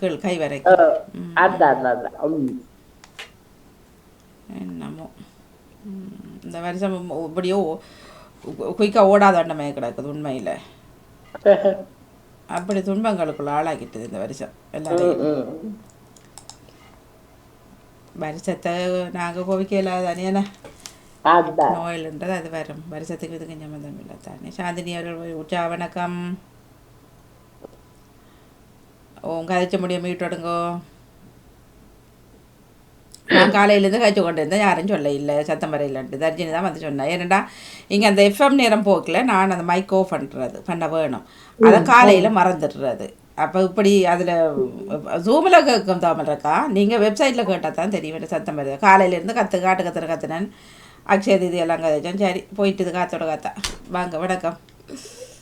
கீழ் கை வரைக்கும். அதான். என்னமோ இந்த வருஷம் இப்படியோ குயிக்காக ஓடாதாண்டமே கிடக்குது உண்மையில் அப்படி துன்பங்களுக்குள்ள ஆளாக்கிட்டது இந்த வருஷம் எல்லாரையும். வருஷத்தை நாங்கள் கோவிக்கல தானே நோயில்ன்றது அது வரும் வருஷத்துக்கு இதுக்கு சம்மந்தம் இல்லை தானே சாந்தினி அவர்கள் உற்சா வணக்கம் உங்க கதைச்ச முடியும் மீட்டோடுங்கோ நான் காலையிலேருந்து கழிச்சு கொண்டு இருந்தேன் யாரும் சொல்ல இல்லை சத்தம் வர இல்லைன்ட்டு. தர்ஜினி தான் வந்து சொன்னேன் ஏன்னா இங்கே அந்த எஃப்எம் நேரம் போக்கில். நான் அந்த மைக் ஆஃப் பண்ணுறது பண்ண வேணும். அதை காலையில் மறந்துடுறது. அப்போ இப்படி அதில் ஜூமில் கேட்கும் தாமல் இருக்கா? நீங்கள் வெப்சைட்டில் கேட்டால் தான் தெரியும். சத்தம் வருது? காலையிலேருந்து கற்று காட்டு கத்துற கத்துனேன். அக்ஷய தீதி எல்லாம் கதைச்சோம். சரி போயிட்டுது காத்தோட காத்தா. வாங்க வணக்கம்.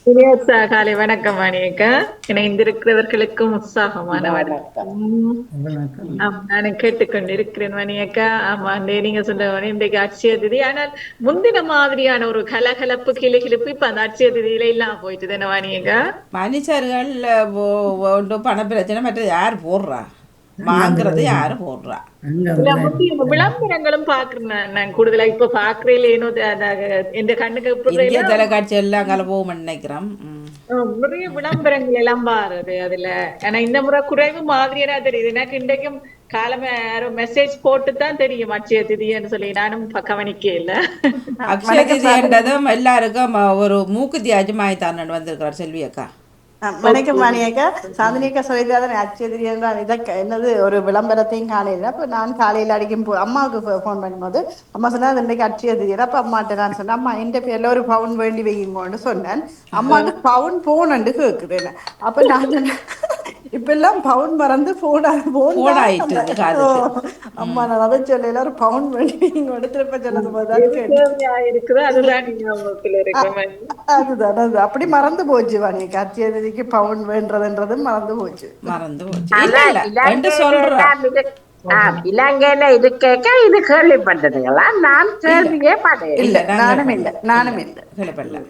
காலை வணக்கம் மணியக்கா இணைந்திருக்கிறவர்களுக்கும் உற்சாகமான வணக்கம். ஆம், நானும் கேட்டுக்கொண்டிருக்கிறேன் மணியக்கா ஆமா இந்த நீங்க மாதிரி இன்றைக்கு அட்சய திதி ஆனால் முந்தின மாதிரியான ஒரு கலகலப்பு கிளுகிளுப்பு இப்ப அந்த அட்சய திதியில இல்லாம போயிட்டு என்ன மணியக்கா மனுஷர்கள் ஒன்றும் பண பிரச்சனை மற்ற யார் போடுறா? வாங்குறது யார் போடுறா. விளம்பரங்களும் பாக்குறேன் நான். கூடுதலா இப்ப பாக்குறேன் ஏனோ எந்த கண்ணுக்கு இந்திய தொலைக்காட்சி எல்லாம் கல போகும்னு நினைக்கிறோம். நிறைய விளம்பரங்கள் எல்லாம் பாருது அதுல. ஆனா இந்த முறை குறைவு மாதிரியா தெரியுது. எனக்கு இன்றைக்கும் காலமே யாரும் மெசேஜ் போட்டு தான் தெரியும் அட்சய திதின்னு சொல்லி. நானும் கவனிக்க இல்ல. அக்ஷய தீதின்றதும் எல்லாருக்கும் ஒரு மூக்குத்தி அஜமாய்தான் வந்திருக்கிறார் செல்வி அக்கா. வணக்கம் மணியக்கா. சாந்தினியக்கா சொல்லியிருந்தாதான் அச்சதிரியன் இதை என்னது ஒரு விளம்பரத்தையும் காலையில் அப்போ நான் காலையில் அடிக்கும் போ அம்மாவுக்கு ஃபோன் பண்ணும்போது அம்மா சொன்னா அது இன்றைக்கு அச்சதிரியர் அப்போ அம்மாட்ட நான் சொன்னேன் அம்மா எந்த பேர்ல ஒரு பவுன் வேண்டி வைங்கன்னு சொன்னேன். அம்மாவுக்கு பவுன் போனண்டு கேட்குறேன் அப்போ நான் சொன்னேன் இப்ப எல்லாம் பவுன் மறந்து போனா போன் காதுக்கு. அம்மா நான் அதை சொல்லல ஒரு பவுன் வேண்டி வைங்க திருப்ப சொன்னது போது தான் கேட்டேன். தேவையா இருக்குது அதுதான் அதுதான் அது அப்படி மறந்து போச்சு வாணி கத்தியதிக்கு பவுன் வேண்டதுன்றதும் மறந்து போச்சு. மறந்து போச்சு. இல்ல இல்ல ரெண்டு சொல்றா. ஆ, இலங்கையில இது கேட்க இது கேள்விப்பட்டதுங்களா நான் கேள்வியே பட்டேன் இல்ல நானும் இல்லை நானும் இல்லை கேள்விப்படல.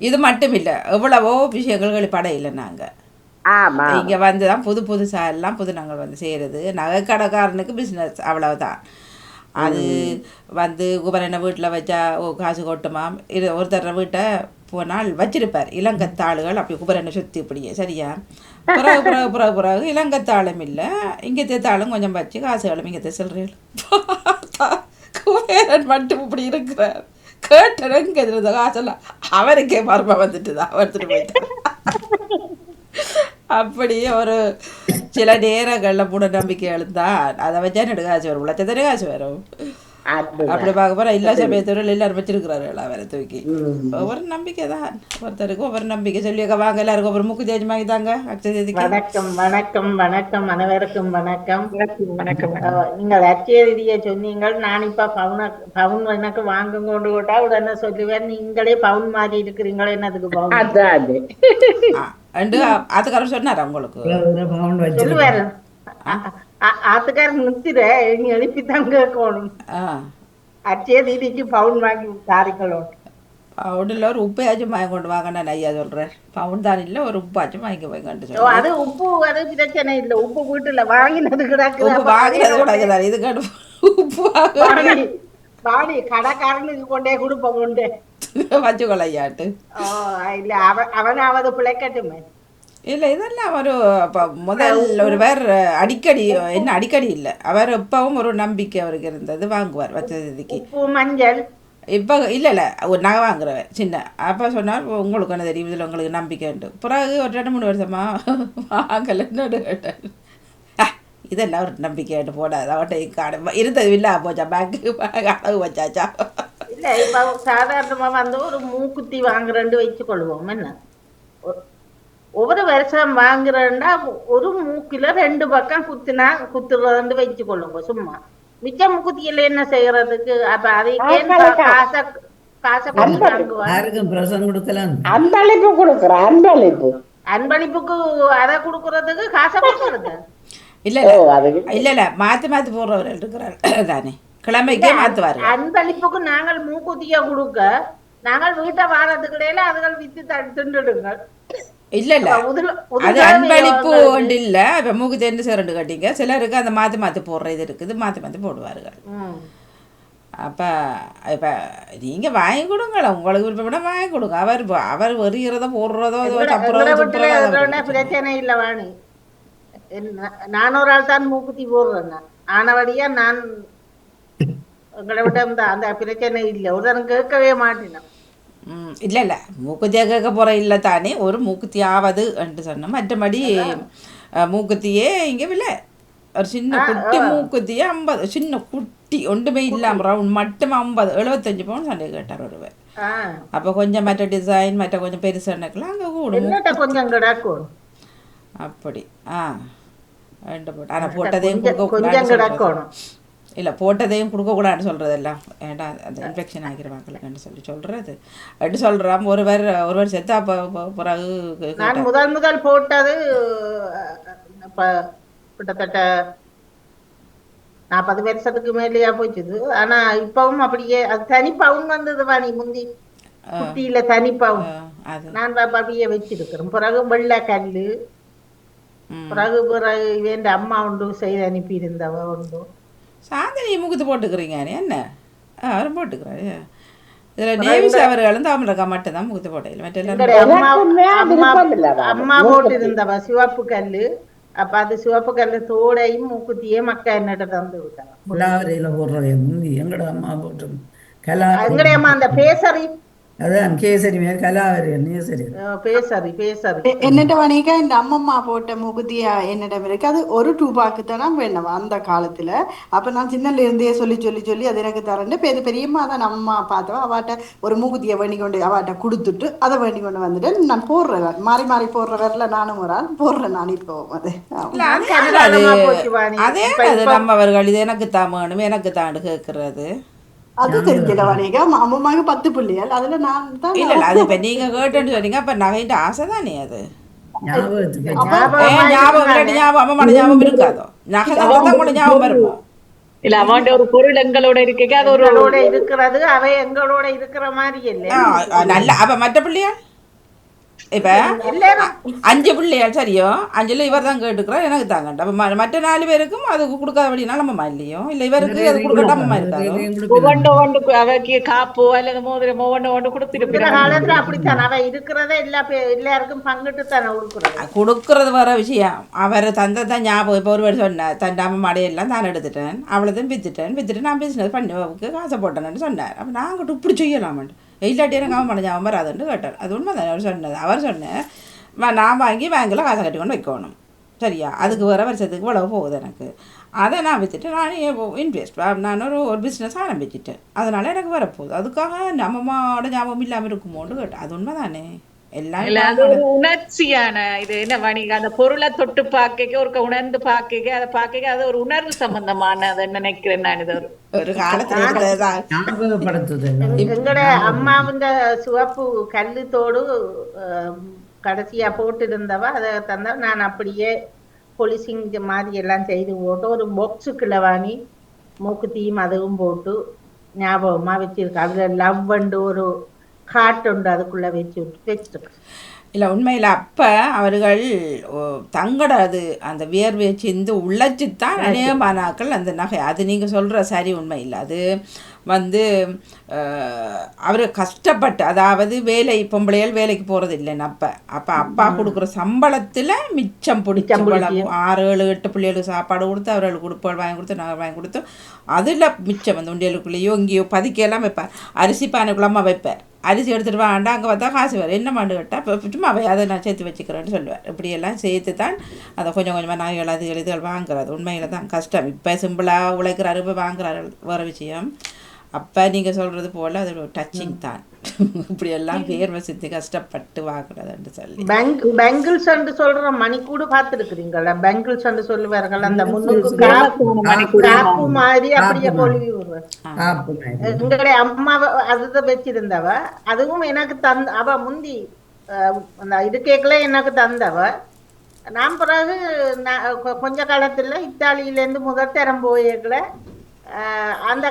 இது மட்டும் இல்ல எவ்வளவோ விஷயங்கள் கேள்விப்பட இல்லை நாங்க. ஆமா. இங்க வந்து தான் புது புதுசா எல்லாம் புது நாங்கள் வந்து செய்கிறது நகைக்கடைக்காரனுக்கு பிஸ்னஸ் அவ்வளவுதான். அது வந்து குபரனை வீட்டில் வச்சா ஓ காசு கொட்டுமாம். இது ஒருத்தர் வீட்டை போனால் வச்சிருப்பார். இளங்கத்தாளுகள் அப்படி குபரனை சுற்றி இப்படியே சரியா? பிறகு பிறகு பிறகு பிறகு இளங்கத்தாளும் இல்லை. இங்கே தாளும் கொஞ்சம் வச்சு காசுகளும் இங்கே சொல்கிறீர்கள் குபேரன் மட்டும் இப்படி இருக்கிறார். கேட்டேன் இங்கே இருந்த காசெல்லாம் அவருக்கே மர்மம் வந்துட்டு தான் எடுத்துட்டு போயிட்டார் அப்படி ஒரு சில நேரங்களில் மூட நம்பிக்கை எழுந்தான் அதை வச்சா நெடு வரும். உழைச்சதானே காசு வரும். அப்படி பார்க்க போற எல்லா சமயத்தோட எல்லாரும் வச்சிருக்கிறார்கள் அவரை தூக்கி ஒவ்வொரு நம்பிக்கை தான். ஒருத்தருக்கு ஒவ்வொரு நம்பிக்கை சொல்லி வாங்க எல்லாருக்கும் ஒவ்வொரு முக்கு தேஜ் வாங்கி தாங்க அக்ஷயதிக்கு வணக்கம் வணக்கம் வணக்கம் அனைவருக்கும் வணக்கம். வணக்கம் நீங்கள் அச்சேதியை சொன்னீங்கள் நான் இப்ப பவுன பவுன் எனக்கு வாங்க கொண்டு விட்டா உடனே சொல்லுவேன் நீங்களே பவுன் மாதிரி இருக்கிறீங்களே என்னதுக்கு பவுன்? அதான் அது. அண்டு அதுக்காரர் சொன்னாரா உங்களுக்கு? சொல்லுவாரு. நீ எழுப்பி தான் கேட்கணும் ஆ அச்சேதிக்கு பவுன் வாங்கி தாரிக்கணும் பவுண்டில் ஒரு உப்பையாச்சும் வாங்கி கொண்டு வாங்கன்னு ஐயா சொல்கிறேன் பவுன் தான் இல்லை ஒரு உப்பாச்சும் வாங்கி ஓ, சொல்கிறேன் அது உப்பு அது பிரச்சனை இல்லை உப்பு வீட்டுல வாங்கினது கிடக்குது உப்பு வாங்கினது கிடக்குதாரு இது கடு உப்பு வாடி கடைக்காரனுக்கு கொண்டே கொடுப்போம் உண்டு வச்சுக்கொள்ள ஐயாட்டு ஓ, இல்ல அவன் அவனாவது பிழைக்கட்டுமே இல்லை இதெல்லாம் இப்போ முதல் ஒரு வேற அடிக்கடி என்ன அடிக்கடி இல்லை. அவர் எப்பவும் ஒரு நம்பிக்கை அவருக்கு இருந்தது வாங்குவார் வச்சதிக்கு மஞ்சள். இப்போ இல்லை இல்லை ஒரு நகை வாங்குறவர் சின்ன. அப்போ சொன்னார் உங்களுக்கு என்ன தெரியும் இதில் உங்களுக்கு நம்பிக்கைன்ட்டு பிறகு ஒரு ரெண்டு மூணு வருஷமா வாங்கலைன்னு கேட்டார். "ஆ, இதெல்லாம் ஒரு நம்பிக்கைன்ட்டு போடாது அவட்ட காடு இருந்தது இல்லை போச்சா பேங்க்கு அடகு வச்சாச்சா? இல்ல இப்ப சாதாரணமா வந்து ஒரு மூக்குத்தி வாங்குறேன்னு வச்சுக்கொள்வோம் என்ன? ஒவ்வொரு வருஷம் வாங்குறேன்டா ஒரு மூக்கில ரெண்டு பக்கம் குத்துனா குத்துறதுன்னு வச்சுக்கொள்ளுங்க சும்மா. மிச்ச மூக்குத்தியில என்ன செய்யறதுக்கு? அப்ப அதுக்கே காசை காசை அன்பளிப்பு. கொடுக்குறேன் அன்பளிப்பு. அன்பளிப்புக்கு அதை கொடுக்கறதுக்கு காசை கொடுக்கறது? இல்லை இல்லை. அது இல்லை இல்லை. மாற்றி மாற்றி போடுறவர் இருக்கிறார் தானே கிழமைக்கே மாற்றுவார் அன்பளிப்புக்கு நாங்கள் மூக்குத்திய கொடுக்க நாங்கள் வீட்டை வாரத்துக்கு இடையில அதுகள் வித்து த- தின்றுடுங்க இல்ல இல்ல. அது அன்பளிப்பு ஒன்று இல்ல இப்ப மூக்கு தெரிந்து சேரண்டு கட்டிங்க. சிலருக்கு அந்த மாத்தி மாத்தி போடுற இது இருக்குது. மாத்தி மாத்தி போடுவார்கள். அப்ப இப்ப நீங்க வாங்கி கொடுங்கள உங்களுக்கு விருப்பப்பட வாங்கி கொடுங்க. அவர் அவர் வெறிகிறத போடுறதோ அது பிரச்சனை இல்ல வாணி. நான் ஒரு ஆள் தான் மூக்குத்தி போடுறேன் நான். ஆனவடியா நான் எங்களை விட அந்த பிரச்சனை இல்லை. ஒரு கேட்கவே மாட்டேன் இல்ல இல்ல மூக்குத்தியா கேட்க போற இல்ல தானே ஒரு மூக்குத்தியாவது என்று சொன்னோம் மற்றபடி மூக்குத்தியே இங்க விலை ஒரு சின்ன குட்டி மூக்குத்தியே ஐம்பது சின்ன குட்டி ஒன்றுமே இல்லாம ரவுண்ட் மட்டும் ஐம்பது எழுபத்தஞ்சு பவுன் சண்டை கேட்டார் ஒருவர் அப்போ கொஞ்சம் மற்ற டிசைன் மற்ற கொஞ்சம் பெருசானக்கெல்லாம் அங்கே கூடும் கொஞ்சம் அப்படி ஆ ரெண்டு போட்டு ஆனால் போட்டதையும் கொடுக்க கிடக்கணும் இல்லை போட்டதையும் கொடுக்கக்கூடாதுன்னு சொல்கிறதெல்லாம் ஏன்டா அந்த இன்ஃபெக்ஷன் ஆகிற மக்களுக்குன்னு சொல்லி சொல்கிறது அப்படி சொல்கிறான் ஒருவர் ஒருவர் செத்தா பிறகு நான் முதல் முதல் போட்டது கிட்டத்தட்ட நாற்பது வருஷத்துக்கு மேலேயா போச்சுது ஆனா இப்பவும் அப்படியே அது தனி பவுன் வந்தது வாணி முந்தி குட்டியில தனி பவுன் அது. நான் அப்ப அப்படியே வச்சிருக்கிறேன். பிறகு வெள்ளை கல்லு. பிறகு பிறகு வேண்ட அம்மா உண்டு செய்து அனுப்பி இருந்தவ உண்டு. சாந்தினி முகத்து போட்டுக்கிறீங்க என்ன? ஆ அவரும் போட்டுக்கிறாரு. இதில் நேவிஸ் அவர்களும் தாமரக்கா மட்டும் தான் முகத்து போட்டையில் மற்ற எல்லாரும் எங்களுடைய அம்மா போட்டு இருந்தவ சிவப்பு கல்லு. அப்ப அது சிவப்பு கல்லு தோடையும் மூக்குத்தியே மக்கா என்னட்ட தந்து விட்டாங்க. கலாவரையில் போடுறது எங்கட அம்மா போட்டு கலா எங்களுடைய அம்மா அந்த பேசரி அதான் கேசரி மேல் கலாவரி நேசரி அஹ் பேசரி பேசரி எ- என்னட்ட வணிகா இந்த அம்மம்மா போட்ட முகுதியா என்னிடம் இருக்கு அது ஒரு ரூபாய்க்கு தான் வேணும் அந்த காலத்துல அப்ப நான் சின்னல இருந்தே சொல்லி சொல்லி சொல்லி அது எனக்கு தரேன் பெரிய பெரியம்மா தான் அம்மா பார்த்தவ அவாட்ட ஒரு மூகுதியை வேண்டி கொண்டு அவாட்ட கொடுத்துட்டு அதை வேண்டி கொண்டு வந்துட்டு நான் போடுறேன் மாறி மாறி போடுற வரல நானும் ஒரு ஆள் போடுறேன் நான் இப்போ அது அது நம்ம அவர்கள் இது எனக்கு தான் வேணும் எனக்கு தான் கேட்கறது அது தெரிஞ்சல வணிகா அம்மம்மாக்கு பத்து பிள்ளைகள் அதுல நான் தான் இல்ல அது இப்ப நீங்க கேட்டுன்னு சொன்னீங்க. அப்ப நகைன்ற ஆசை தானே அது இல்ல அவன் ஒரு பொருள் எங்களோட இருக்க அது ஒரு எங்களோட இருக்கிறது அவ எங்களோட இருக்கிற மாதிரி இல்ல ஆ, ஆ, நல்ல அப்ப மற்ற பிள்ளையா? இப்ப அஞ்சு பிள்ளையாள் சரியோ அஞ்சுல இவர் தான் கேட்டுக்கிறார் எனக்கு தாங்கண்ட அப்ப மற்ற நாலு பேருக்கும் அது கொடுக்காத வழினா நம்ம இல்லையோ இல்ல இவருக்கு அது ஒவ்வொன்று ஒன்று அவைக்கு காப்போ அல்லது மோதிரம் ஒவ்வொன்று ஒன்று கொடுத்துருப்பினாங்க காலத்துல அப்படித்தான் அவ இருக்கிறத எல்லா எல்லாருக்கும் பங்கிட்டு தானே கொடுக்குறது கொடுக்கறது வர விஷயம் அவர் தந்த தான் ஞாபகம் இப்போ ஒருவர் சொன்னார் தன் அம்மா மடையெல்லாம் தான் எடுத்துட்டேன் அவ்வளோதான் வித்துட்டேன் வித்துட்டு நான் பிஸ்னஸ் பண்ணி காசை போட்டேன்னு சொன்னார் அப்போ நாங்கள் இப்படி செய்யலாமான்ட்டு இல்லாட்டி எனக்கு அவன் மடை ஞாபகம் வராதுன்னு கேட்டார் அது உண்மை தான் அவர் சொன்னது அவர் சொன்னேன் நான் வாங்கி பேங்கில் காசை கட்டி கொண்டு வைக்கணும் சரியா அதுக்கு வர வருஷத்துக்கு இவ்வளவு போகுது எனக்கு அதை நான் விற்றுட்டு நான் இன்வெஸ்ட் நான் ஒரு ஒரு பிஸ்னஸ் ஆரம்பிச்சிட்டேன் அதனால் எனக்கு வரப்போகுது அதுக்காக நம்மம்மாவோட ஞாபகம் இல்லாமல் இருக்குமோன்னு கேட்டேன் அது உண்மை தானே உணர்ச்சியான இது. என்ன வணிக அந்த பொருளை தொட்டு பார்க்க ஒரு உணர்ந்து பார்க்க அதை பார்க்க அது ஒரு உணர்வு சம்பந்தமான அதை நினைக்கிறேன் நான் இது ஒரு ஒரு காலத்தில் இருந்ததுதான் ஞாபகப்படுத்துதல் எங்கட அம்மாவுங்க சிவப்பு கல்லு தோடு கடைசியா போட்டு இருந்தவ அதை தந்தா நான் அப்படியே பொலிசிங் மாதிரி எல்லாம் செய்து போட்டு ஒரு பாக்ஸுக்குள்ள வாங்கி மூக்குத்தியும் அதுவும் போட்டு ஞாபகமா வச்சிருக்கேன். அதுல லவ் அண்டு ஒரு காட்டு உண்டு அதுக்குள்ள வச்சு விட்டு வச்சிருக்கேன் இல்லை உண்மையில் அப்போ அவர்கள் அது அந்த வியர்வையை சிந்து உழைச்சி தான் அநேகமானாக்கள் அந்த நகை. அது நீங்கள் சொல்கிற சரி உண்மை இல்லை. அது வந்து அவர் கஷ்டப்பட்டு அதாவது வேலை பொம்பளையால் வேலைக்கு போகிறது இல்லைன்னு அப்போ. அப்போ அப்பா கொடுக்குற சம்பளத்தில் மிச்சம் பிடிச்ச ஆறு ஏழு எட்டு பிள்ளைகளுக்கு சாப்பாடு கொடுத்து அவர்களுக்கு கொடுப்பாள் வாங்கி கொடுத்து நகை வாங்கி கொடுத்து அதில் மிச்சம் வந்து உண்டியலுக்குள்ளேயோ இங்கேயோ பதுக்கியெல்லாம் வைப்பார். அரிசி பானைக்குள்ளம்மா வைப்பார். அரிசி எடுத்துகிட்டு வாண்டா அங்கே பார்த்தா காசு வரும் என்ன மாண்டு கேட்டால் இப்போ சும்மா அதை நான் சேர்த்து வச்சுக்கிறேன்னு சொல்லுவார் இப்படியெல்லாம் சேர்த்து தான் அதை கொஞ்சம் கொஞ்சமாக நகைகள் அது இதுகள் வாங்குறது. உண்மையில் தான் கஷ்டம். இப்போ சிம்பிளாக உழைக்கிறாரு இப்போ வாங்குறாரு வேறு விஷயம். அப்போ நீங்கள் சொல்கிறது போல் அது ஒரு டச்சிங் தான். இப்படியெல்லாம் பேர் வசதி கஷ்டப்பட்டு வாங்குறதுன்னு சொல்லி. பேங்க் பேங்கிள்ஸ் சொல்ற மணிக்கூடு பார்த்துருக்குறீங்களா? பேங்கிள்ஸ் சொல்லுவார்கள் அந்த முன்னுக்கு காப்பு காப்பு மாதிரி அப்படியே கொழுவி. எங்களுடைய அம்மா அதுதான் வச்சிருந்தவ. அதுவும் எனக்கு தந்த அவ முந்தி அந்த இது கேக்கல எனக்கு தந்தவ. நான் பிறகு கொஞ்ச காலத்துல இத்தாலியில இருந்து முதல் தரம் போயேக்கல அந்த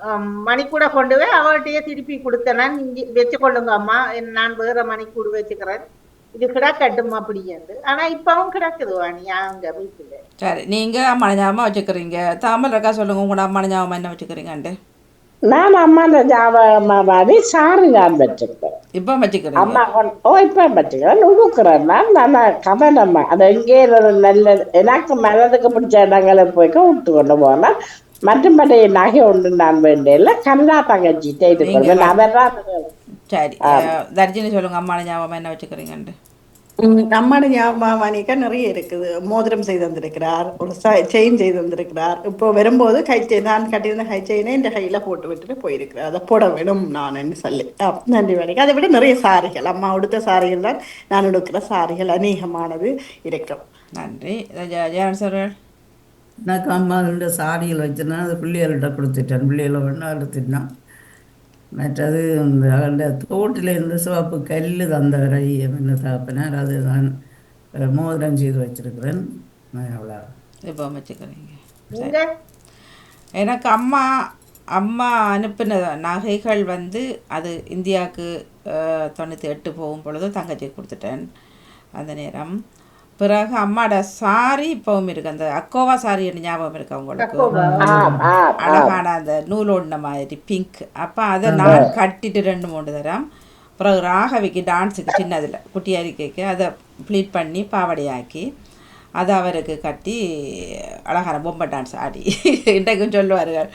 க- ம், அம், மணிக்கூட கொண்டு போய் அவர்கிட்டயே திருப்பி கொடுத்தேன். நான் இங்க வச்சுக்கொள்ளுங்க அம்மா. நான் வேற மணிக்கூடு வச்சுக்கிறேன். இது கிடக்கட்டும் அப்படின்ட்டு. ஆனா இப்பவும் கிடக்குது வாணி அங்க வீட்டுல. சரி நீங்கள் அம்மா ஞாபகம் வச்சுக்கிறீங்க. தாமல் இருக்கா சொல்லுங்கள் உங்களோட அம்மா ஞாபகம் என்ன வச்சுக்கிறீங்கன்ட்டு. நான் அம்மா மாதிரி சாரு நான் வச்சிருக்கேன் இப்போ வச்சுக்கிறீங்க? அம்மா கொண்டு ஓ இப்போ வச்சுக்கிறேன். உடுக்குறேன் நான் நல்லா கவனம்மா அது எங்கே ஒரு நல்ல எனக்கு மனதுக்கு பிடிச்ச இடங்களை போய்க்க விட்டு கொண்டு போனேன் மற்றபடி நகை ஒன்று நான் வேண்டிய கண்ணா தங்கச்சி கொள்வேன் அவர்தான் சரி தர்ஜினி சொல்லுங்கள் அம்மா ஞாபகம் என்ன வச்சுக்கிறீங்கன்ட்டு அம்மாட ஞாபகமானிக்கா நிறைய இருக்குது மோதிரம் செய்து வந்திருக்கிறார் ஒரு செயின் செய்து வந்திருக்கிறார் இப்போ வரும்போது கை செயின் நான் கட்டியிருந்த கை செயினை இந்த கையில போட்டு விட்டுட்டு போயிருக்கிறார் அதை போட வேணும் நான் சொல்லி நன்றி வணக்கம் அதை விட நிறைய சாரிகள் அம்மா உடுத்த சாரிகள் தான் நான் உடுக்கிற சாரிகள் அநேகமானது இருக்கும் நன்றி அம்மா ரெண்டு சாரிகள் வச்சிருந்தேன் அது பிள்ளைகள்கிட்ட கொடுத்துட்டேன். பிள்ளைகளை ஒன்றா எடுத்துட்டான். மற்றது இந்த அந்த தோட்டில் இருந்த சிவப்பு கல் தந்தவரை என்ன தாப்பினார் அது நான் மோதிரம் செய்து வச்சிருக்கிறேன். நான் அவ்வளோ இப்போ வச்சுக்கிறீங்க எனக்கு அம்மா அம்மா அனுப்பின நகைகள் வந்து அது இந்தியாவுக்கு தொண்ணூற்றி எட்டு போகும் பொழுது தங்கச்சிக்கு கொடுத்துட்டேன். அந்த நேரம். பிறகு அம்மாட சாரி இப்பவும் இருக்கு. அந்த அக்கோவா சாரி ஞாபகம் இருக்கு ஆம் அழகான அந்த நூல் ஒண்ண மாதிரி பிங்க் அப்போ அதை நான் கட்டிட்டு ரெண்டு மூணு தரம். பிறகு ராகவிக்கு டான்ஸுக்கு சின்னதில் குட்டி அறிக்கைக்கு அதை ப்ளீட் பண்ணி பாவடையாக்கி அதை அவருக்கு கட்டி அழகான பொம்மை டான்ஸ் ஆடி. இன்றைக்கும் சொல்லுவார்கள்.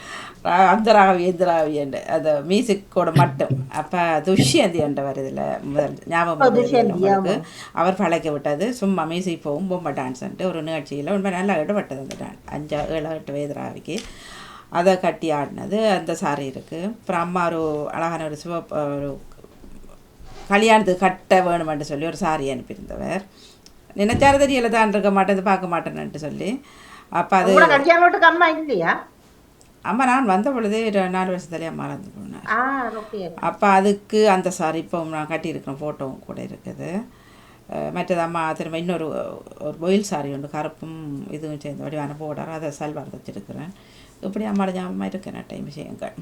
அந்த ராகவி இந்த ராகவி என்று அந்த மியூசிக்கோட மட்டும் அப்போ துஷ்யந்தி என்றவர் இதில் முதல் ஞாபகம் அவர் பழக்க விட்டது. சும்மா மியூசிக் போகும் பொம்மை டான்ஸ்ன்ட்டு ஒரு நிகழ்ச்சியில் உண்மை நல்லா ஈடுபட்டது அந்த டான்ஸ் அஞ்சா ஏழு எட்டு வயது ராவிக்கு. அதை கட்டி ஆடினது அந்த சாரி இருக்குது அப்புறம் அம்மா ஒரு அழகான ஒரு சிவப்பு ஒரு கல்யாணத்துக்கு கட்ட வேணுமென்று சொல்லி ஒரு சாரி அனுப்பியிருந்தவர். நினைச்சாரு தெரியல தான் இருக்க மாட்டேன் பார்க்க மாட்டேன்னுட்டு சொல்லி. அப்போ அது கல்யாணத்துக்கு அம்மா இல்லையா? அம்மா நான் வந்த பொழுதே நாலு வருஷத்துலேயே அம்மா இறந்து போனேன். அப்போ அதுக்கு அந்த சாரி இப்போ நான் கட்டியிருக்கிறேன் ஃபோட்டோவும் கூட இருக்குது. மற்றது அம்மா திரும்ப இன்னொரு ஒரு பொயில் சாரி ஒன்று கருப்பும் இதுவும் சேர்ந்த வடிவான போடார் அதை சல்வார் வச்சுருக்கிறேன். இப்படி அம்மாட ஞாபகமாக இருக்கு நட்டை விஷயங்கள்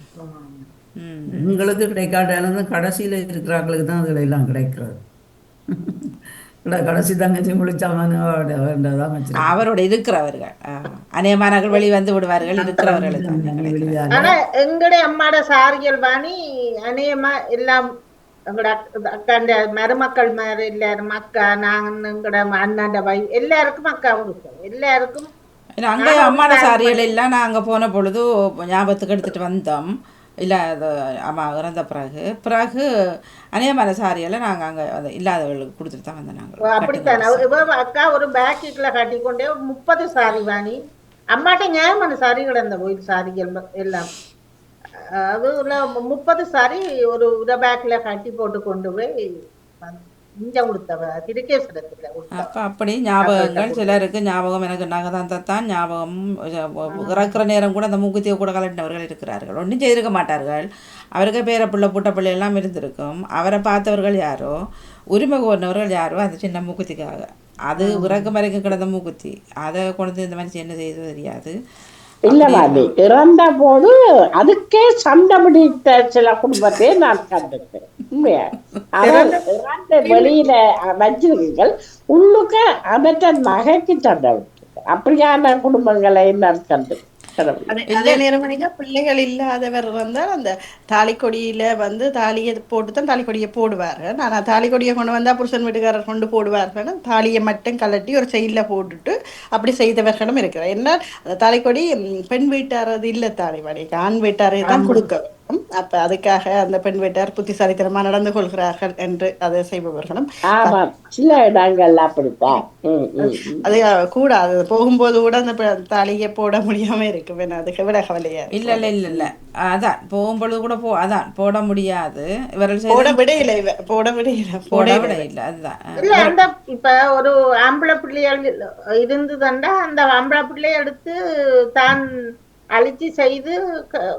ம். உங்களுக்கு கிடைக்காட்டாலும் கடைசியில் இருக்கிறாங்களுக்கு தான் அதுல எல்லாம் கிடைக்கிறது. கடைசி தங்கச்சி வச்சிருக்கேன் அவரோட இருக்கிறவர்கள். அநேகமானவர்கள் வெளி வந்து விடுவார்கள். வெளியால ஆனா எங்கட அம்மாட சாரிகள் வாணி அநேகமா எல்லாம் எங்கட அக்- அக்காண்ட மருமக்கள் மாதிரி எல்லாரும் அக்கா நாங்க எங்கட அண்ணாண்ட வை எல்லாருக்கும் அக்கா கொடுப்போம் எல்லாருக்கும் அங்கே அம்மாட சாரிகள் எல்லாம் நான் அங்கே போன பொழுது ஞாபகத்துக்கு எடுத்துகிட்டு வந்தோம். இல்லை அது அம்மா இறந்த பிறகு பிறகு அநேகமான சாரியெல்லாம் நாங்கள் அங்கே அது இல்லாதவர்களுக்கு கொடுத்துட்டு தான் வந்தோம் நாங்கள் அப்படித்தான்? அக்கா ஒரு பேக்கெட்ல கட்டிக்கொண்டே முப்பது சாரி வாணி அம்மாட்ட நியாயமான சாரி கிடந்த கோயில் சாரிகள் எல்லாம். அதுல முப்பது சாரி ஒரு பேக்ல கட்டி போட்டு கொண்டு போய் அப்போ அப்படி ஞாபகங்கள் சிலருக்கு ஞாபகம் எனக்கு நகதாந்தத்தான் ஞாபகம் இறக்குற நேரம் கூட அந்த மூக்குத்தியை கூட கலண்டவர்கள் இருக்கிறார்கள். ஒன்றும் செய்திருக்க மாட்டார்கள். அவருக்கு பேர பிள்ளை புட்ட பிள்ளை எல்லாம் இருந்திருக்கும். அவரை பார்த்தவர்கள் யாரோ? உரிமை கோரினவர்கள் யாரோ? அந்த சின்ன மூக்குத்திக்காக. அது இறக்கு வரைக்கும் கிடந்த மூக்குத்தி. அதை கொண்டு இந்த மாதிரி என்ன செய்தது தெரியாது. இல்ல மாமி இறந்த போது அதுக்கே சண்டை பிடித்த சில குடும்பத்தை நான் இறந்த வெளியில வச்சிருக்கீங்கள் உள்ளுக்க அவற்ற நகைக்கு சண்டை அப்படியான குடும்பங்களை நான் கண்டு கடவுள். அதே நேரம் பிள்ளைகள் இல்லாதவர் வந்தால் அந்த தாலிக்கொடியில வந்து தாலியை போட்டு தான் தாலிக்கொடியை போடுவார்கள். ஆனால் தாலிக்கொடியை கொண்டு வந்தா புருஷன் வீட்டுக்காரர் கொண்டு போடுவார்கள். தாலியை மட்டும் கலட்டி ஒரு செயலில் போட்டுட்டு அப்படி செய்தவர்களும் இருக்கிறார். என்ன? அந்த தாலிக்கொடி பெண் வீட்டார் அது இல்லை தாலிவாடி ஆண் வீட்டாரை தான் கொடுக்க. அப்ப அதுக்காக அந்த பெண் வீட்டார் புத்திசாலித்தனமா நடந்து கொள்கிறார்கள் என்று அதை செய்பவர்களும் சில இடங்கள் அப்படித்தான். அது கூடாது. போகும்போது கூட அந்த ப- தாலியை போட முடியாம இருக்கு வேணா அதுக்கு விட கவலையா. இல்லை இல்லை இல்லை இல்லை. அதான். போகும்பொழுது கூட போ அதான். போட முடியாது. இவர்கள் போட விட இல்லை. போட விட இல்லை. போட விட இல்லை. அதுதான். இல்ல. அந்த இப்ப ஒரு ஆம்பளை பிள்ளைகள் இருந்ததுண்டா அந்த ஆம்பளை பிள்ளைய எடுத்து தான் அழிச்சு செய்து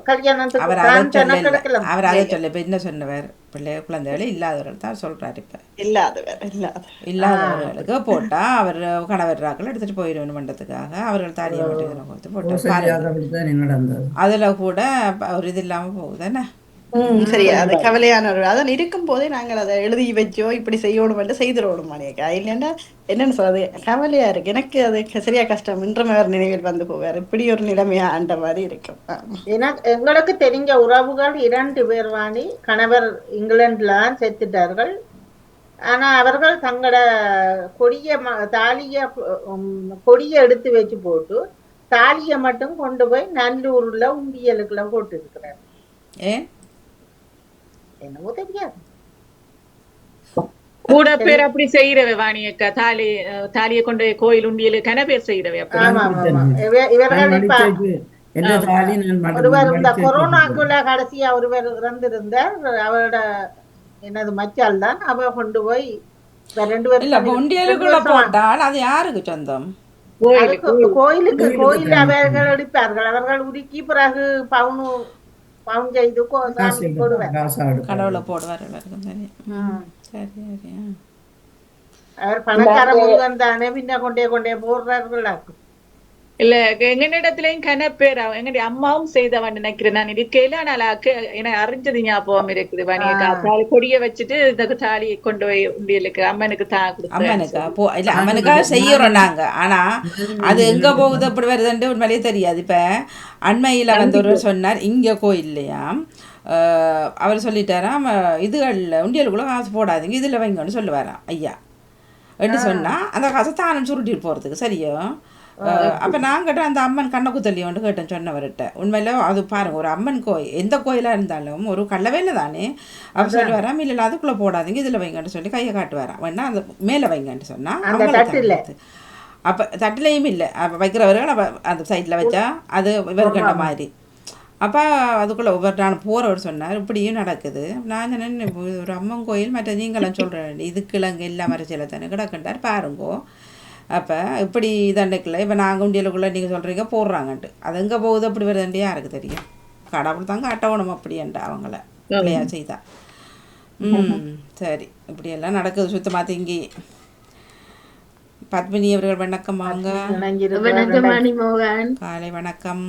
கல்யாணத்துக்கு அவர் அதை ஜனக்கணக்கில் அவர் அதை சொல்ல இப்போ என்ன சொன்னவர்? பிள்ளை குழந்தைகள் இல்லாதவர்கள் தான் சொல்றாரு இப்போ. இல்லாதவர் இல்லாத இல்லாதவர்களுக்கு போட்டா அவர் கணவர் ராக்கள் எடுத்துட்டு போயிடணும் மண்டத்துக்காக. அவர்கள் தாலியை மட்டும் போட்டு நடந்தது. அதுல கூட ஒரு இது இல்லாம போகுது. என்ன? ம் சரி அது கவலையான ஒரு அதான் இருக்கும் போதே நாங்கள் அதை எழுதி வச்சோ இப்படி செய்யணும் செய்திடணும் மணியக்கா இல்லைன்னா என்னன்னு சொல்றது? கவலையா இருக்கு. எனக்கு அது சரியா கஷ்டம். இன்றும் வேறு நினைவில் வந்து போவார். இப்படி ஒரு நிலைமையா அந்த மாதிரி இருக்கும். எனக்கு எங்களுக்கு தெரிஞ்ச உறவுகள் இரண்டு பேர் வாணி கணவர் இங்கிலாந்துல தான் செத்துட்டார்கள் ஆனா அவர்கள் தங்களோட கொடிய தாலிய கொடிய எடுத்து வச்சு போட்டு தாலியை மட்டும் கொண்டு போய் நல்லூர்ல உண்டியலுக்குள்ள போட்டு இருக்கிறார் ஏன் என்னவோ தெரியாது. கூட பேர் அப்படி செய்யறவே வாணியக்கா தாலி தாலியை கொண்டு கோயில் உண்டியலு கன பேர் செய்யறவே மடி- ஒருவர் இந்த கொரோனாக்குள்ள கடைசியா ஒருவர் இறந்திருந்தார் அவரோட என்னது மச்சால் தான். அவ கொண்டு போய் ரெண்டு பேரும் உண்டியலுக்குள்ள போட்டால் அது யாருக்கு சொந்தம்? கோயிலுக்கு. கோயில் அவர்கள் எடுப்பார்கள் அவர்கள் உருக்கி பிறகு பவுனு பவுன் செய்து போடுவார். கடவுளை போடுவார். அவர் பணக்கார முருகன் தானே பின்ன கொண்டே கொண்டே போடுறார்கள் இல்ல எங்க இடத்துலயும் கன பேர் அவ- எங்களுடைய அம்மாவும் செய்தவன் நினைக்கிறேன் நான். இருக்கையில ஆனால் எனக்கு அறிஞ்சது ஞாபகம் இருக்குது. தாலி கொடிய வச்சுட்டு இந்த தாலியை கொண்டு போய் உண்டியலுக்கு அம்மனுக்கு தா கொடுத்தேன் அம்மனுக்கா? போ இல்ல அம்மனுக்காக செய்யறோம் நாங்க. ஆனா அது எங்க போகுது அப்படி வருதுன்ட்டு உண்மையிலேயே தெரியாது. இப்ப அண்மையில வந்து ஒரு சொன்னார் இங்க கோயில்லையாம் அஹ், அவர் சொல்லிட்டாராம் இதுகள்ல உண்டியலுக்குள்ள காசு போடாதீங்க இதுல வைங்கன்னு சொல்லுவாராம் ஐயா. என்று சொன்னா அந்த காசை தானும் சுருட்டிட்டு போறதுக்கு சரியோ? அப்ப நான் கேட்டேன் அந்த அம்மன் கண்ண குத்தல்லியோன்னு கேட்டேன் சொன்னவர்கிட்ட. உண்மையில அது பாருங்க ஒரு அம்மன் கோயில் எந்த கோயிலா இருந்தாலும் ஒரு கள்ளவேல தானே? அப்ப சொல்லுவாராம் இல்ல இல்ல அதுக்குள்ள போடாதீங்க இதுல வைங்கன்னு சொல்லி கையை காட்டுவாராம் வேணா அந்த மேல வைங்கன்னு சொன்னா அந்த அவங்களுக்கு தட்டுல. தான் அது. அப்ப தட்டுலையும் இல்லை. அப்ப வைக்கிறவர்கள் அந்த சைட்ல வச்சா அது இவர் கண்ட மாதிரி. அப்போ அதுக்குள்ளே ஒவ்வொரு நான் போகிறவர் சொன்னார் இப்படியும் நடக்குது. நான் சொன்னேன் ஒரு அம்மன் கோயில் மற்ற நீங்களும் சொல்கிறேன் இது கிழங்கு எல்லாம் மறைச்சில தானே கிடக்குண்டார் பாருங்கோ அப்போ இப்படி தண்டைக்குள்ள இப்போ நாங்கள் உண்டியலுக்குள்ளே நீங்கள் சொல்கிறீங்க போடுறாங்கன்ட்டு. அது எங்கே போகுது அப்படி வருதுன்ட்டு யாருக்கு தெரியும்? கடவுள் தான் காட்டணும் அப்படின்ட்டு அவங்கள. பிள்ளையா செய்தா ம் சரி. இப்படியெல்லாம் நடக்குது சுத்தமாக திங்கி பத்மினி அவர்கள் வணக்கம் வாங்க. வணக்கம் காலை வணக்கம்.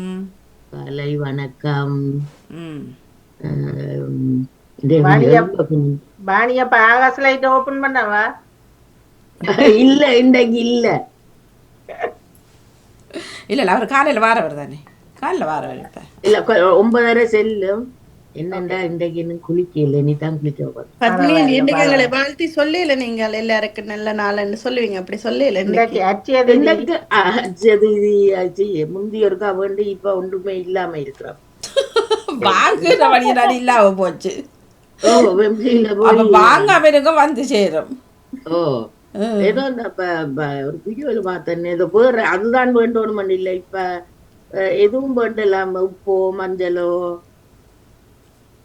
காலை வணக்கம். ம். ஆம், இந்த வாணியம். பாணி அப்ப ஆகாஷ் லைட் ஓபன் பண்ணவா? இல்ல இன்றைக்கு இல்ல. இல்லை இல்லை அவர் காலையில் வாரவர் தானே. காலையில் வாரவர் இப்போ. இல்ல ஒன்பதரை செல்லும். என்னண்டா இன்றைக்கு இன்னும் குளிக்கல? நீ தான் குளிக்க பத்மினி இன்றைக்கு எங்களை வாழ்த்தி சொல்லல நீங்கள் எல்லாருக்கும் நல்ல நாள்னு சொல்லுவீங்க. அப்படி சொல்லல இன்றைக்கு? இது ஆச்சு முந்தி ஒருக்கா வேண்டி இப்ப ஒன்றுமே இல்லாம இருக்கிறோம். வாங்குற வழியினால இல்லாம போச்சு. வாங்காம இருங்க வந்து சேரும். ஓ. ஏதோ இந்த ஒரு வீடியோல பார்த்தேன் ஏதோ வேற அதுதான் வேண்டணும் இல்ல இப்ப எதுவும் வேண்டலாம் உப்போ மஞ்சளோ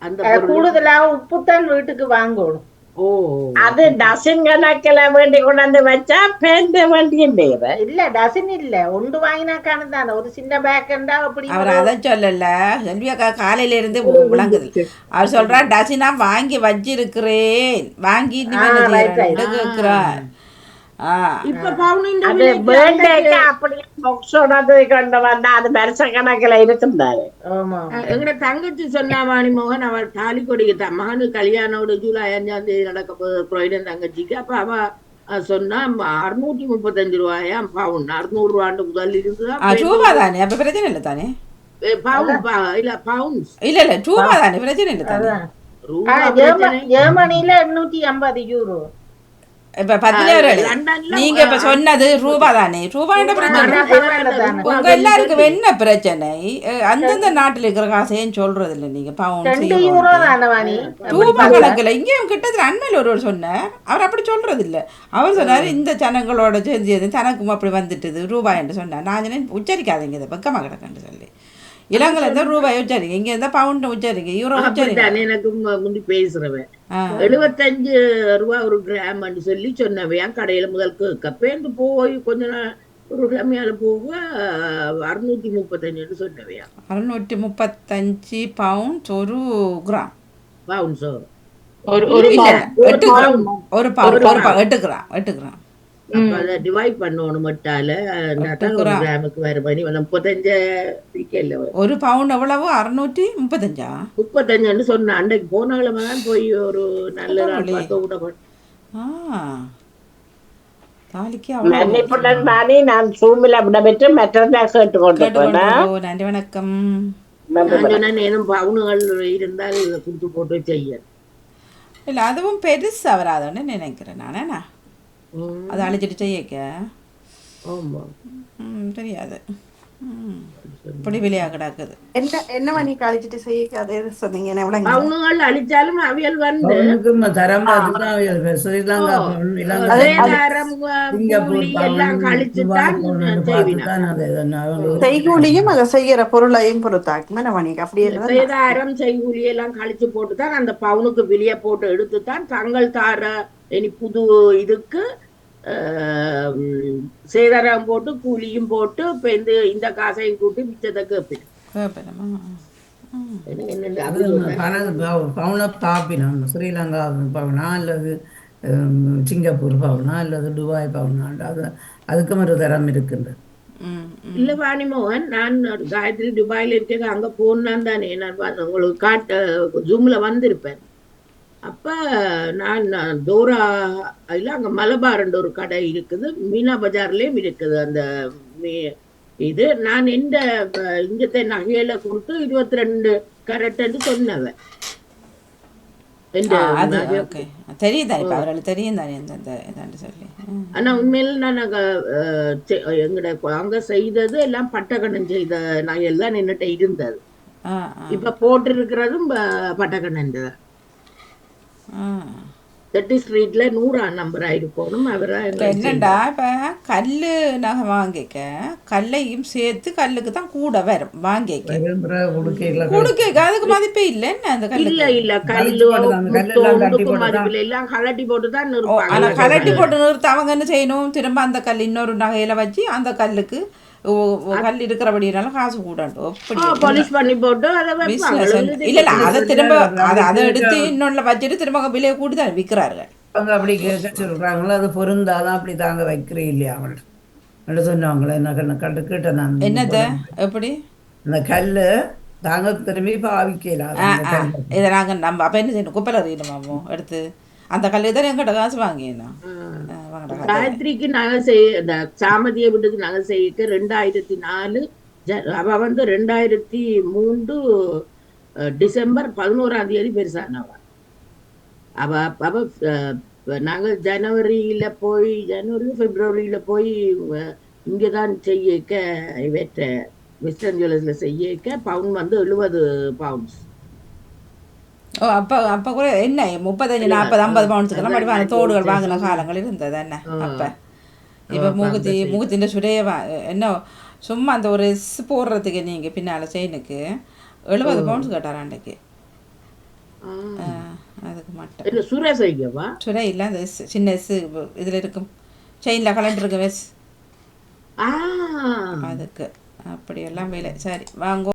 அந்த பொருள். கூடுதலாக உப்புத்தான் வீட்டுக்கு வாங்கணும். ஓ அது டசன் கணக்கில் வேண்டி கொண்டாந்து வச்சா பேண்ட் வண்டியும் இல்ல டசன் இல்ல ஒன்று வாங்கினாக்கான தானே ஒரு சின்ன பேக்கண்டா அப்படி அவர் அதை சொல்லல செல்வி அக்கா காலையில இருந்து விளங்குது. அவர் சொல்றா டசினா வாங்கி வச்சிருக்கிறேன் வாங்கி நீ தங்கச்சி சொன்னா வாணி மோகன் அவள் தாலி கொடிக்கிட்டா மகனு கல்யாணோட ஜூலை அஞ்சாம் தேதி நடக்க புரோயிடன் தங்கச்சிக்கு அப்ப அவ சொன்னா அறுநூத்தி முப்பத்தஞ்சு ரூபாயாம் பவுன் அறுநூறு ரூபாண்டு முதல் இருந்துதா ஆ ரூபா தானே அப்ப பிரச்சனை இல்லை தானே பவுன் இல்ல பவுன்ஸ் இல்ல இல்ல ரூபா தானே பிரச்சனை இல்லை ஜெர்மனில எண்ணூத்தி ஐம்பது யூரோ இப்ப லண்டன்ல நீங்க இப்ப சொன்னது ரூபா தானே. ரூபாண்ட பிரச்சனை. உங்க எல்லாருக்கும் என்ன பிரச்சனை? அந்தந்த நாட்டுல இருக்கிற காசையும் சொல்றது இல்ல நீங்க வாணி? ரூபா கணக்குல இங்கேயும் கிட்டத்தட்ட அண்மையில் ஒருவர் சொன்னார். அவர் அப்படி சொல்றது இல்ல அவர் சொன்னார் இந்த ஜனங்களோட சேர்ந்து தனக்கும் அப்படி வந்துட்டுது ரூபாய் என்று சொன்னார். நான் உச்சரிக்காதீங்க இதை பக்கமாக கிடக்குன்னு சொல்லி. இலங்கையில் இருந்தால் ரூபாய் உச்சரிங்க இங்க இருந்தால் பவுண்ட் உச்சரிங்க யூரோ உச்சரிங்க. அப்படித்தான் எனக்கு முந்தி பேசுறவன். எழுபத்தஞ்சு ரூபா ஒரு கிராம் சொல்லி சொன்னவையான் கடையில முதல் கேட்க. பேருந்து போய் கொஞ்ச நாள் ஒரு கிழமையால போக அறுநூத்தி முப்பத்தஞ்சுன்னு சொன்னவையா அறுநூற்றி முப்பத்தஞ்சு பவுண்ட் ஒரு கிராம். பவுன்ஸோ ஒரு ஒரு பவுன். எட்டு கிராம். ஒரு பவுண்ட் ஒரு பவுன் எட்டு கிராம் எட்டு கிராம். அப்ப அதை டிவைட் பண்ணணும் மட்டால ஒரு கிராம். கிராமுக்கு வரும் மணி முப்பத்தஞ்சு ஒரு பவுன் எவ்வளவு? அறுநூற்றி முப்பத்தஞ்சா? முப்பத்தஞ்சுன்னு சொன்னேன் அன்றைக்கு போன கிழமை தான் போய் ஒரு நல்ல. பார்த்து அவ்வளோ மன்னிப்புடன் மாறி நான் சூமில் விடப்பெற்று மற்றதை கேட்டுக்கொண்டு கேட்டுக்கொண்டு போனேன். போ. நன்றி வணக்கம். நான் சொன்னேன் ஏதும் பவுனுகள் இருந்தால் கொடுத்து போட்டு செய்ய இல்லை அதுவும் பெருசா வராதுன்னு நினைக்கிறேன் நானேண்ணா அதை அழிச்சிட்டு செய்யக்க தெரியாது. இப்படி வெளியாக கிடக்குது. என்ன என்ன மணி கழிச்சிட்டு செய்ய அதே சொன்னீங்க பவுனுகள் அழிச்சாலும் அவியல் வந்து தரம் செய்கூலியும் அதை செய்யற பொருளையும் பொறுத்தாக்கும் என்ன மணிக்கு அப்படியே சேதாரம் செய்கூலி எல்லாம் கழிச்சு போட்டு தான் அந்த பவுனுக்கு வெளியே போட்டு எடுத்து தான் தங்கள் தார இனி புது இதுக்கு சேதாரம் போட்டு கூலியும் போட்டு இப்ப இந்த இந்த காசையும் கூட்டி மிச்சத்தை கேட்பேன் கேட்பேனம்மா ம் எனக்கு என்னண்டு அது அது சொன்னேன். பணம் பவு- பவுனை பாப்பினோம் ஸ்ரீலங்கா பவுனா அல்லது சிங்கப்பூர் பவுனா அல்லது துபாய் பவுனா அது அதுக்கும் ஒரு தரம் இருக்கின்றது. இல்ல வாணிமோகன் நான் காயத்ரி துபாயில இருக்கேன் அங்க போனான் தானே நான் உங்களுக்கு காட்ட ஜூம்ல வந்திருப்பேன். அப்ப நான் தோரா இல்ல அங்க மலபார்ன்ற ஒரு கடை இருக்குது. மீனா பஜார்லயும் இருக்குது அந்த இது. நான் இந்த இங்கത്തെ நகையில கொடுத்து இருபத்தி ரெண்டு கரெக்ட்னு சொன்னவன். தெரியுதா இப்போ அவர்களுக்கு தெரியும் தானே இதாண்டு சொல்லி. ஆனா உண்மையில நான் செ- எங்கட அங்க செய்தது எல்லாம் பட்டக்கண்ணன் செய்த நகையெல்லாம் தான் என்னட்ட இருந்தது. இப்ப போட்டிருக்கிறதும் ப- பட்டக்கண்ணன் தான். ஆ. தேர்ட்டி ஸ்ட்ரீட்ல நூறாம் நம்பர் ஆயிருக்கணும் அவரா என்னண்டா இப்போ கல் நகை வாங்கிக்க கல்லையும் சேர்த்து கல்லுக்கு தான் கூட வரும் வாங்கிக்க. கொடுக்க அதுக்கு மதிப்பே இல்லை என்ன அந்த இல்ல கல்லுக்கு? இல்ல கழிச்சு கல்லு. மதிப்புல எல்லாம் கலட்டி போட்டு தான் ஓ, ஆனா நிற்பாங்க கலட்டி போட்டு நிறுத்த அவங்க என்ன செய்யணும்? திரும்ப அந்த கல் இன்னொரு நகையில வச்சு அந்த கல்லுக்கு கல் இருக்கிறபடினால காசு கூடட்டும் இல்ல. இல்ல அதை திரும்ப அதை அதை எடுத்து இன்னொன்னுல வச்சுட்டு திரும்ப விலையை கூட்டி தான் விற்கிறார்கள் அவங்க அப்படி கேட்க சொல்றாங்களோ அது பொருந்தாதான் அப்படி தாங்க வைக்கிறே இல்லையா அவங்கள்ட்ட? என்ன கண்ணு கண்டு கேட்டேன் நான். என்னத்த எப்படி? அந்த கல் தாங்க திரும்பி பாவிக்கலாம் ஆ இதை நாங்கள் நம்ம அப்போ என்ன செய்யணும்? குப்பையில் அறியணுமாமோ எடுத்து அந்த கல்லு தான் எங்கிட்ட காசு காசு. காயத்ரிக்கு நகை செய்ய இந்த சாமதிய வீட்டுக்கு நகை செய்ய ரெண்டாயிரத்தி நாலு அவ வந்து ரெண்டாயிரத்தி மூன்று டிசம்பர் பதினோராம் தேதி பெருசானவ அவ. அவ அஹ், நாங்க ஜனவரியில போய் ஜனவரி பிப்ரவரியில போய் இங்கதான் செய்யக்க இவற்ற வெஸ்டர்ன் ஜுவல்லர்ஸ்ல செய்யக்க பவுன் வந்து எழுபது பவுண்ட்ஸ் ஓ அப்போ அப்போ கூட என்ன முப்பத்தஞ்சு நாற்பது ஐம்பது பவுன்ஸுக்கெல்லாம் மடிவான தோடுகள் வாங்கின காலங்கள் இருந்தது என்ன அப்போ? இப்போ மூகுத்தி மூகுத்தின் சுடைய என்ன சும்மா அந்த ஒரு எஸ் போடுறதுக்கு நீங்கள் பின்னால் செயினுக்கு எழுபது பவுன்ஸ் கேட்டார் அன்றைக்கு அதுக்கு மட்டும். சுர இல்லை அந்த சின்ன எஸ் இதில் இருக்கும். செயினில் கலண்டு இருக்கும் எஸ் ஆ. அதுக்கு அப்படியெல்லாம் வேலை. சரி வாங்கோ.